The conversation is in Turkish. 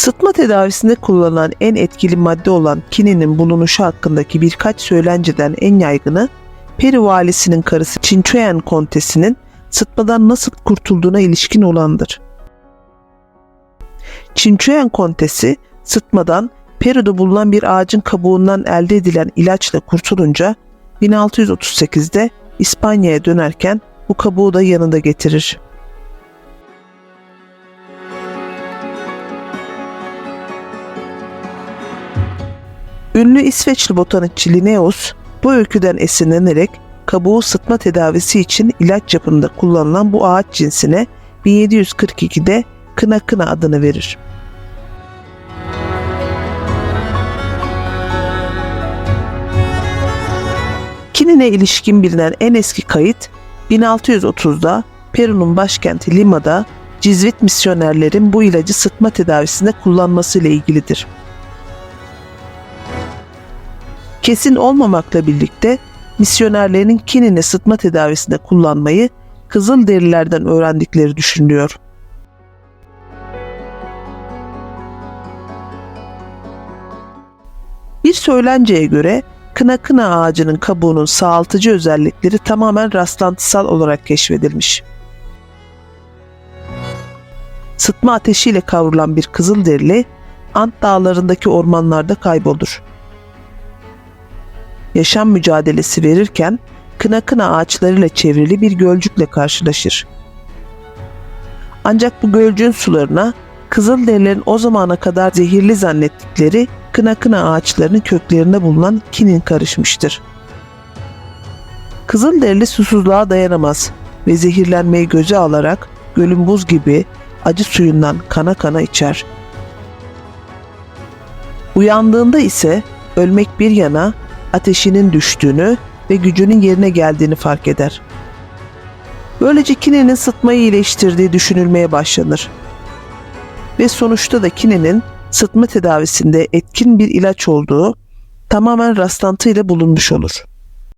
Sıtma tedavisinde kullanılan en etkili madde olan kininin bulunuşu hakkındaki birkaç söylenceden en yaygını, Peri valisinin karısı Çinçoyen kontesinin sıtmadan nasıl kurtulduğuna ilişkin olandır. Çinçoyen kontesi sıtmadan Peru'da bulunan bir ağacın kabuğundan elde edilen ilaçla kurtulunca 1638'de İspanya'ya dönerken bu kabuğu da yanında getirir. Ünlü İsveçli botanikçi Linnaeus bu öyküden esinlenerek kabuğu sıtma tedavisi için ilaç yapımında kullanılan bu ağaç cinsine 1742'de kına kına adını verir. Kinine ilişkin bilinen en eski kayıt 1630'da Peru'nun başkenti Lima'da Cizvit misyonerlerin bu ilacı sıtma tedavisinde kullanması ile ilgilidir. Kesin olmamakla birlikte misyonerlerin kinini sıtma tedavisinde kullanmayı Kızılderililerden öğrendikleri düşünülüyor. Bir söylenceye göre kına kına ağacının kabuğunun sağaltıcı özellikleri tamamen rastlantısal olarak keşfedilmiş. Sıtma ateşiyle kavrulan bir kızılderili Ant dağlarındaki ormanlarda kaybolur. Yaşam mücadelesi verirken kına kına ağaçlarıyla çevrili bir gölcükle karşılaşır. Ancak bu gölcüğün sularına Kızılderililerin o zamana kadar zehirli zannettikleri kına kına ağaçlarının köklerinde bulunan kinin karışmıştır. Kızılderili susuzluğa dayanamaz ve zehirlenmeyi göze alarak gölün buz gibi acı suyundan kana kana içer. Uyandığında ise ölmek bir yana ateşinin düştüğünü ve gücünün yerine geldiğini fark eder. Böylece kinenin sıtmayı iyileştirdiği düşünülmeye başlanır. Ve sonuçta da kinenin sıtma tedavisinde etkin bir ilaç olduğu tamamen rastlantıyla bulunmuş olur.